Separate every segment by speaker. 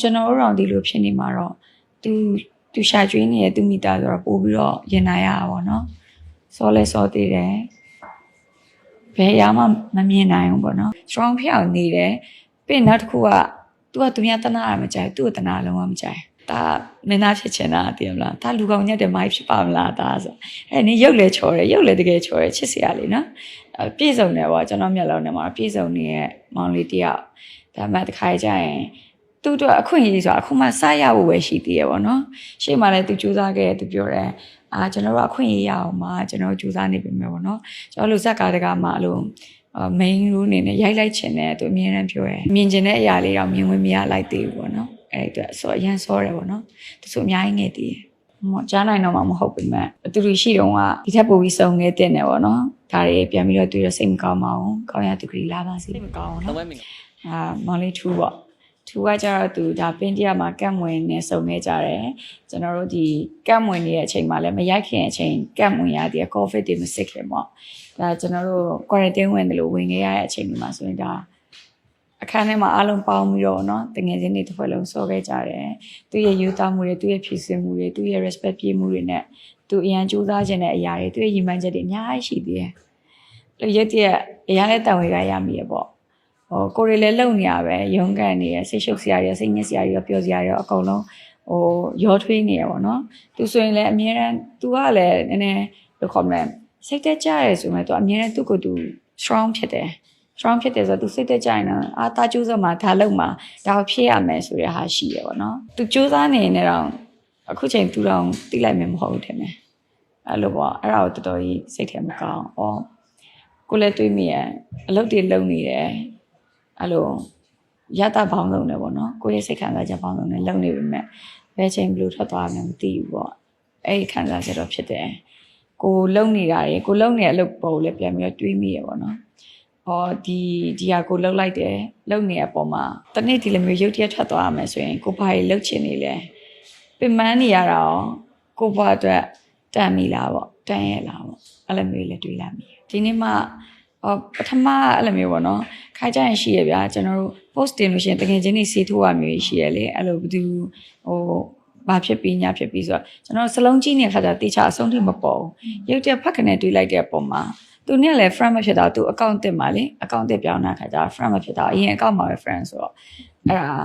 Speaker 1: ကျွန်တော်တို့တော့ဒီလိုဖြစ်နေမှာတော့သူသူရှာကျွေးနေတဲ့သူမိသားဆိုတော့ပို့ပြီးတော့ရင်နာရတာပေါ့နော်စောလဲစောသေးတယ်ဘယ်အရာမှမမြင်နိုင်ဘူးပေါ့နော် strong ဖြစ်အောင်နေတယ်ပြီးရင်နောက်တစ်ခုက तू ကသူများတနာရမကြိုက်သူ့ကိုတနာလုံးဝမကြိုက်ဒါမင်းသားဖြစ်ချင်တာတည်မလားဒါလူကောင်ညက်တယ်မိုက်ဖြစ်ပါမလားဒါဆိုအဲ့နင်ရုပ်လဲချော်တယ်ရုပ်လဲတကယ်ချော်တယ်ချစ်စရာလေးနော်အဲ့ပြည့်စုံတယ်ပေါ့ကျွန်တော်မျက်လုံးထဲမှာပြည့်စုံနေတဲ့မောင်လေးတယောက်ဒါမှတစ်ခါကြရင် သူ့အတွက်အခွင့်အရေးဆိုတာအခုမှစရဖို့ပဲရှိသေးရပေါ့နော်ရှေ့မှာလည်းသူစူးစမ်းခဲ့တယ်သူပြောတယ်အာကျွန်တော်တို့အခွင့်အရေးရအောင်မှာကျွန်တော်တို့စူးစမ်းနေပြီမယ်ပေါ့နော်ကျွန်တော်တို့ဇက်ကားတကားမှာအလို့ main role အနေနဲ့ရိုက်လိုက်ချင်တယ်သူအမြဲတမ်းပြောရဲမြင်ချင်တဲ့အရာလေးတော့မြင်ဝင်မရလိုက်သေးဘူးပေါ့နော်အဲ့ဒီအတွက်ဆိုအရန်စောတယ်ပေါ့နော်သူဆိုအများကြီးငယ်သေးတယ်မကြားနိုင်တော့မှမဟုတ်ဘူးမဲ့သူတို့ရှိတော့ကဒီထက်ပိုပြီးစုံနေတင်တယ်ပေါ့နော်ဒါတွေပြန်ပြီးတော့တွေ့ရစိတ်မကောင်းပါဘူးကောင်းရသူကလေးလာပါစေစိတ်မကောင်းဘူး
Speaker 2: တော့
Speaker 1: နော်
Speaker 2: ဝဲမင်္ဂလာ
Speaker 1: အာမောင်လေးထူးပေါ့ ထူးကကြတော့သူဒါပင်းတရမှာကတ်မွင်နဲ့စုံနေကြတယ်ကျွန်တော်တို့ဒီကတ်မွင်နေတဲ့အချိန်မှာလည်းမရိုက်ခင်အချိန်ကတ်မွင်ရတဲ့ covid တွေမစစ်ခင်ပေါ့ဒါကျွန်တော်တို့ quarantine ဝင်တယ်လို့ဝင်ခဲ့ရတဲ့အချိန်ဒီမှာဆိုရင်ဒါအခန်းထဲမှာအားလုံးပေါင်းပြီးတော့เนาะတငယ်ချင်းတွေတစ်ဖွဲ့လုံးစောခဲ့ကြတယ်သူရဲ့ယူသားမှုတွေသူရဲ့ဖြည့်စင်မှုတွေသူရဲ့ respect ပြမှုတွေနဲ့သူအရန်ကြိုးစားခြင်းတဲ့အရာတွေသူရဲ့ရည်မှန်းချက်တွေအများကြီးရှိသေးတယ်လို့ရက်တရက်အရာလဲတန်ဝေကရမိရပေါ့ ဟိုကိုရီလည်းလုံနေရပဲရုန်းကန်နေရစိတ်ရှုပ်စရာတွေစိတ်ညစ်စရာတွေပျော်စရာတွေအကုန်လုံးဟိုရောထွေးနေရပါတော့သူဆိုရင်လည်းအမြဲတမ်း तू ကလည်းနည်းနည်းဘယ်လိုခေါ်မလဲစိတ်တက်ကြရဲဆိုမှ तू အမြဲတမ်းသူ့ကိုယ်သူ strong ဖြစ်တယ် strong ဖြစ်တယ်ဆိုတော့ तू စိတ်တက်ကြရင်တော့အာတာကျိုးစမှာဒါလုံမှာဒါကိုဖြည့်ရမယ်ဆိုတဲ့ဟာရှိရပါတော့ तू စူးစမ်းနေနေတော့အခုချိန် तू တော့တိလိုက်မယ်မဟုတ်ဘူးထင်တယ်အဲ့လိုပေါ့အဲ့ဒါကိုတော်တော်ကြီးစိတ်ထဲမကောင်းဩကိုလည်းတွေးမိရအလုပ်တွေလုပ်နေတယ် အဲ့လိုရတဘောင်းလုံးနဲ့ပေါ့နော်ကိုယ့်ရဲ့စိတ်ခံစားချက်ဘောင်းလုံးနဲ့လုံနေပြီမဲ့ဘယ်ချိန်ဘယ်လိုထွက်သွားမှမသိဘူးပေါ့အဲ့ဒီခံစားချက်တော့ဖြစ်တယ်ကိုလုံနေတာရေကိုလုံနေတဲ့အလုပ်ပေါ်ကိုလည်းပြန်ပြီးတော့တွေးမိရပေါ့နော်ဟောဒီဒီဟာကိုလှုပ်လိုက်တယ်လှုပ်နေတဲ့အပေါ်မှာတနေ့ဒီလိုမျိုးရုပ်တရက်ထွက်သွားရမယ်ဆိုရင်ကိုဘာကြီးလှုပ်ချင်နေလဲပင်ပန်းနေရတာရောကိုဘွားအတွက်တန်မိလားပေါ့တန်ရဲ့လားပေါ့အဲ့လိုမျိုးလည်းတွေးလာမိတယ်ဒီနေ့မှဟောပထမအဲ့လိုမျိုးပေါ့နော် ခိုင်ကြရင်ရှိရဗျာကျွန်တော်တို့ post တင်လို့ရှိရင်တကယ်ချင်းနေစီထိုးရမျိုးရှိရလေအဲ့လိုဘယ်သူဟိုဘာဖြစ်ပြီးညာဖြစ်ပြီးဆိုတော့ကျွန်တော်စလုံးကြီးနေတဲ့ခါကျတေချာအဆုံးထိမပေါ်ဘူးရုပ်တက်ဖက်ကနေတွေးလိုက်တဲ့အပေါ်မှာသူနဲ့လည်း friend မဖြစ်တော့သူ account တက်မှာလေ account တက်ပြောင်းတာခါကျ friend မဖြစ်တော့အရင် account မှာပဲ friend ဆိုတော့အဲ့ဒါ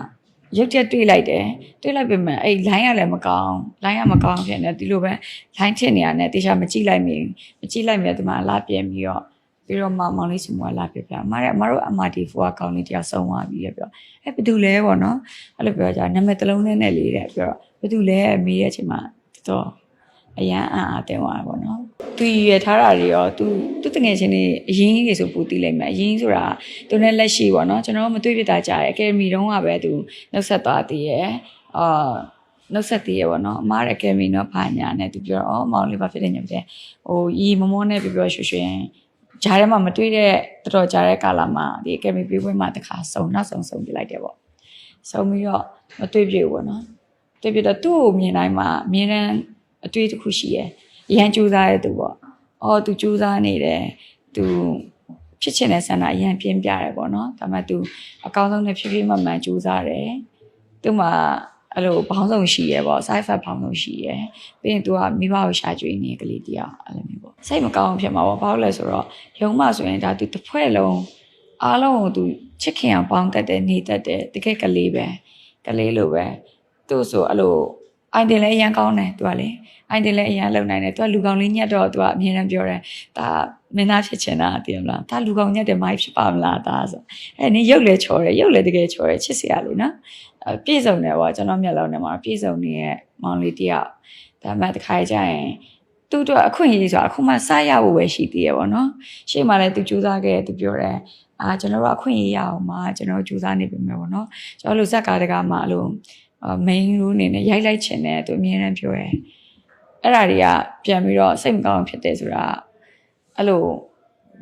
Speaker 1: ရုပ်တက်တွေးလိုက်တယ်တွေးလိုက်ပေမဲ့အဲ့ line ကလည်းမကောင်း line ကမကောင်းဖြစ်နေဒီလိုပဲ line ထစ်နေရတယ်တေချာမကြည့်လိုက်မိမကြည့်လိုက်မြဲဒီမှာလာပြန်ပြီးတော့ ပြီးတော့မမောင်လေးစီမွာလာပြပြအမရဲ့အမတို့အမတီဖိုအကောင့်လေးတယောက်ဆုံးသွားပြီတဲ့ပြောအဲဘယ်သူလဲပေါ့နော်အဲ့လိုပြောကြနာမည်တစ်လုံးနဲ့နဲ့လေးတဲ့ပြောတော့ဘယ်သူလဲမေးတဲ့အချိန်မှာတော်အရန်အံ့အားတင်သွားတာပေါ့နော်သူရထားတာတွေရောသူသူတငယ်ချင်းတွေအရင်ကြီးဆိုပူတီးလိုက်မယ်အရင်ဆိုတာသူနဲ့လက်ရှိပေါ့နော်ကျွန်တော်မတွေ့ပြတာကြားတယ်အကယ်ဒမီတုန်းကပဲသူနှုတ်ဆက်သွားသေးရဲ့အာနှုတ်ဆက်သေးရပေါ့နော်အမားရဲ့အကယ်ဒမီတော့ဘာညာနဲ့သူပြောတော့အော်မောင်လေးဘာဖြစ်နေညမလဲဟိုရီမမောနဲ့ပြောပြောရွှွှွှွ ဂျားထဲမှာမတွေ့တဲ့တော်တော်ကြာတဲ့ကာလမှာဒီအကယ်ဒမီပြေးပွဲမှာတခါစုံနောက်ဆုံးစုံပြလိုက်တယ်ပေါ့စုံပြီးတော့မတွေ့ပြဘူးပေါ့နော်တွေ့ပြတော့သူ့ကိုမြင်တိုင်းမှာအမြင်တမ်းအတွေ့တစ်ခုရှိရယ်အရန်ကြိုးစားတဲ့သူပေါ့အော်သူကြိုးစားနေတယ်သူဖြစ်ချင်တဲ့ဆန္ဒအရန်ပြင်းပြတယ်ပေါ့နော်ဒါပေမဲ့ तू အကောင်းဆုံးနဲ့ဖြည်းဖြည်းမှန်မှန်ကြိုးစားတယ်သူ့မှာအဲ့လိုဘောင်းဆောင်ရှိရယ်ပေါ့ side effect ဘောင်းဆောင်ရှိရယ်ပြီးရင် तू ကမိဘကိုရှာကြွေးနေကလေးတရားအဲ့လိုမျိုးပေါ့ စိတ်မကောင်းဖြစ်မှာပေါ့ဘာလို့လဲဆိုတော့ရုံးမှဆိုရင်ဒါသူတစ်ဖွဲ့လုံးအားလုံးကိုသူချစ်ခင်အောင်ပေါင်းတတ်တယ်နေတတ်တယ်တကယ်ကလေးပဲကလေးလိုပဲသူ့ဆိုအဲ့လိုအိုင်တင်လည်းအရန်ကောင်းတယ်သူကလေအိုင်တင်လည်းအရန်လုံနိုင်တယ်သူကလူကောင်လေးညက်တော့သူကအမြဲတမ်းပြောတယ်ဒါမင်းသားဖြစ်ချင်တာတည်မလားဒါလူကောင်ညက်တယ်မိုင်းဖြစ်ပါမလားဒါဆိုအဲနင်းရုပ်လည်းချော်တယ်ရုပ်လည်းတကယ်ချော်တယ်ချစ်စရာလို့နော်ပြည့်စုံတယ်ပေါ့ကျွန်တော်မျက်လုံးထဲမှာပြည့်စုံနေတဲ့မောင်လေးတယောက်ဒါမှတခါကျရင် သူ့အတွက်အခွင့်အရေးဆိုတာအခုမှစရဖို့ပဲရှိသေးရပေါ့နော်ရှေ့မှာလည်းသူစူးစမ်းခဲ့တယ်သူပြောတယ်အာကျွန်တော်တို့အခွင့်အရေးရအောင်မှာကျွန်တော်စူးစမ်းနေပြီမယ်ပေါ့နော်ကျွန်တော်တို့ဇက်ကားတကားမှာအလို main role အနေနဲ့ရိုက်လိုက်ချင်တယ်သူအမြဲတမ်းပြောရဲအဲ့ဒါတွေကပြန်ပြီးတော့စိတ်မကောင်းဖြစ်တယ်ဆိုတာအဲ့လို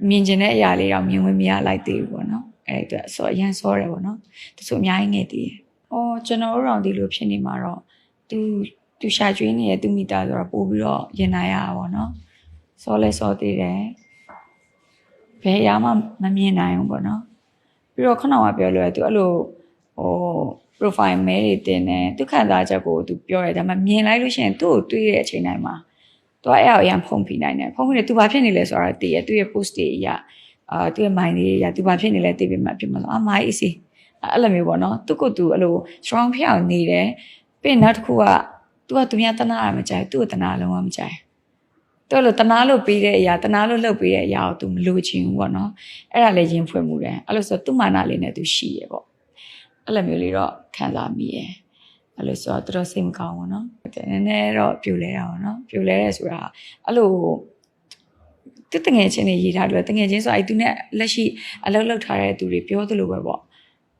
Speaker 1: မြင်ကျင်တဲ့အရာလေးတော့မြင်ဝင်မရလိုက်သေးဘူးပေါ့နော်အဲ့ဒီအတွက်ဆိုအရန်စောတယ်ပေါ့နော်သူဆိုအများကြီးငယ်သေးတယ်။အော်ကျွန်တော်တို့တော့ဒီလိုဖြစ်နေမှာတော့သူ သူရှာကျွေးနေတဲ့သူမိသားဆိုတော့ပို့ပြီးတော့ရင်နာရတာပေါ့နော်။စောလဲစောသေးတယ်။ဘယ်အရာမှမမြင်နိုင်ဘူးပေါ့နော်။ပြီးတော့ခဏမှပြောလို့သူအဲ့လိုဟို profile မဲတွေတင်တယ်သူခံစားချက်ကိုသူပြောတယ်ဒါပေမဲ့မြင်လိုက်လို့ရှိရင်သူ့ကိုတွေးတဲ့အချိန်တိုင်းမှာသူအဲ့အရင်ဖုန်ဖိနိုင်တယ်ဖုန်ဖိနေသူဘာဖြစ်နေလဲဆိုတာသိရသူ့ရဲ့ post တွေအရအာသူ့ရဲ့ mind တွေအရသူဘာဖြစ်နေလဲသိပြီးမှဖြစ်မှာဆိုအမိုင်း easy အဲ့လိုမျိုးပေါ့နော်သူကသူအဲ့လို strong ဖြစ်အောင်နေတယ်ပြီးရင်နောက်တစ်ခုက ။ तू ကသူများတနာရမကြိုက် तू ့ကိုတနာလုံးဝမကြိုက်။တော်လို့တနာလို့ပြီးတဲ့အရာတနာလို့လှုပ်ပြီးတဲ့အရာကို तू မလိုချင်ဘူးပေါ့နော်။အဲ့ဒါလည်းရင်ဖွင့်မှုတယ်။အဲ့လိုဆိုသူ့မာနလေးနဲ့ तू ရှိရပေါ့။အဲ့လိုမျိုးလေးတော့ခံစားမိရဲ့။အဲ့လိုဆိုတော့တော်တော်စိတ်မကောင်းဘူးနော်။နည်းနည်းတော့ပြိုလဲတာပေါ့နော်။ပြိုလဲရဲဆိုတာအဲ့လိုသူတငယ်ချင်းတွေရေးထားတယ်တငယ်ချင်းဆိုအဲ့သူနဲ့လက်ရှိအလုပ်လုပ်ထားတဲ့သူတွေပြောသလိုပဲပေါ့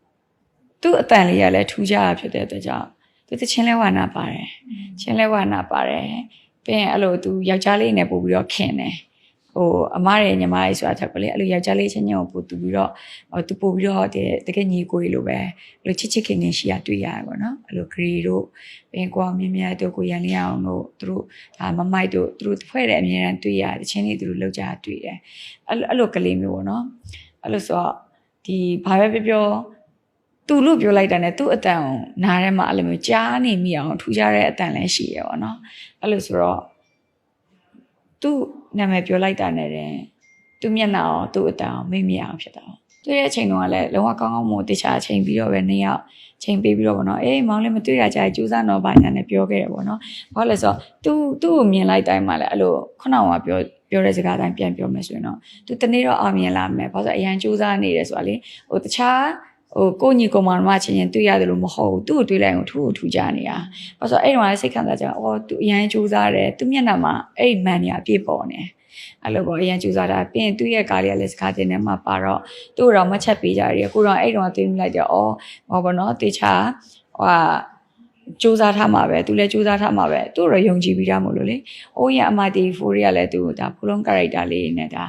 Speaker 1: ။သူ့အတန်လေးကလည်းထူးခြားဖြစ်တဲ့အတွက်ကြောင့် သူတချင်းလဲဝါနာပါတယ်ချင်းလဲဝါနာပါတယ်ပြီးရင်အဲ့လိုသူယောက်ျားလေးနဲ့ပို့ပြီးတော့ခင်တယ်ဟိုအမားရဲ့ညီမလေးဆိုတာထက်ပဲလေအဲ့လိုယောက်ျားလေးချင်းချင်းကိုပို့တူပြီးတော့ဟိုသူပို့ပြီးတော့တကယ်ညီကိုကြီးလိုပဲအဲ့လိုချစ်ချစ်ခင်ခင်ရှိရတွေ့ရတယ်ပေါ့နော်အဲ့လိုဂရီတို့ပင်ကွာမြင်းမြတ်တို့ကိုရန်လျအောင်တို့သူတို့ဒါမမိုက်တို့သူတို့ဖွဲ့တဲ့အမြဲတမ်းတွေ့ရတယ်ချင်းလေးသူတို့လောက်ကြတွေ့တယ်အဲ့လိုအဲ့လိုကလေးမျိုးပေါ့နော်အဲ့လိုဆိုတော့ဒီဘာပဲပြောပြော သူလို့ပြောလိုက်တာ ਨੇ သူ့အတန်ကိုနားထဲမှာအဲ့လိုမျိုးကြားနေမိအောင်ထူကြတဲ့အတန်လည်းရှိရပေါ့နော်အဲ့လိုဆိုတော့သူ့နာမည်ပြောလိုက်တာ ਨੇ တဲ့သူ့မျက်နှာရောသူ့အတန်ရောမေ့မြအောင်ဖြစ်တာပေါ့တွေ့တဲ့အချိန်တုန်းကလည်းလုံးဝကောင်းကောင်းမို့တခြားချိန်ပြီးတော့ပဲနှစ်ယောက်ချိန်ပေးပြီးတော့ဗောနော်အေးမောင်လေးမတွေ့ရကြကြိုးစားတော့ဘာညာနဲ့ပြောခဲ့တယ်ဗောနော်ဘာလို့လဲဆိုတော့သူသူ့ကိုမြင်လိုက်တိုင်းမှာလည်းအဲ့လိုခုနကပြောပြောတဲ့စကားတိုင်းပြန်ပြောမယ်ဆိုရင်တော့သူတနေ့တော့အောင်မြင်လာမယ်ဘာလို့ဆိုအရန်ကြိုးစားနေတယ်ဆိုတာလေဟိုတခြား ဟိုကိုညီကောင်မမချင်းချင်းတွေ့ရတယ်လို့မဟုတ်ဘူးသူ့ကိုတွေ့လိုက်ရင်ထူထူကြနေတာဘာလို့ဆိုအဲ့ဒီမှာစိတ်ခံစားကြအော်သူအရန်ကြိုးစားတယ်သူမျက်နှာမှာအဲ့ဒီမန်နေအပြည့်ပေါ်နေအဲ့လိုပေါ့အရန်ကြိုးစားတာပြီးရင်သူ့ရဲ့ကားလေးကလည်းစကားတင်ထဲမှာပါတော့သူ့တော့မချက်ပေးကြရကိုတော့အဲ့တော့သိနေလိုက်တော့အော်ဟောဘောနော်တေချာဟိုဟာစူးစမ်းထားမှာပဲသူလည်းစူးစမ်းထားမှာပဲသူတော့ယုံကြည်ပြီးသားမို့လို့လေ။အိုးရအမတီဖိုးရီကလည်းသူဒါဖူလုံး character လေးနဲ့ဒါ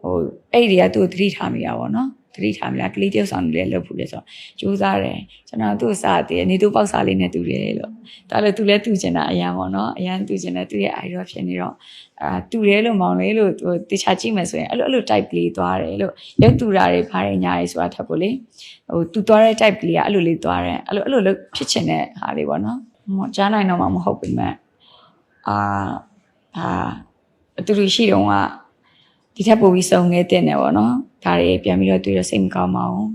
Speaker 1: ဟိုအဲ့ဒီကသူ့ကိုသတိထားမိတာပေါ့နော်။သ တိထားမိလားကလေးတယောက်ဆောင်လေးလှုပ်ဖို့လေဆိုတော့စူးစမ်းတယ်ကျွန်တော်သူ့စာတည်းနေသူပေါက်စာလေးနဲ့တူတယ်လို့ဒါလည်းသူလည်းတူချင်တာအရန်ပေါ့နော်အရန်တူချင်တယ်သူရဲ့ idea ဖြစ်နေတော့အာတူတယ်လို့မောင်လေးလို့ဟိုတခြားကြည့်မယ်ဆိုရင်အဲ့လိုအဲ့လို type ကလေးသွားတယ်လို့ရုပ်တူတာတွေဖားရညာရေးဆိုတာထပ်ဖို့လေဟိုတူသွားတဲ့ type ကလေးကအဲ့လိုလေးသွားတယ်အဲ့လိုအဲ့လိုလို့ဖြစ်ချင်တဲ့ဟာလေးပေါ့နော်မကြားနိုင်တော့မှမဟုတ်ပေမဲ့အာအာအတူတူရှိတော့ကဒီထက်ပိုပြီးစုံခဲ့တဲ့နေပေါ့နော် ဒါတွေပြန်ပြီးတော့တွေ့ရစိတ်မကောင်းပါဘူး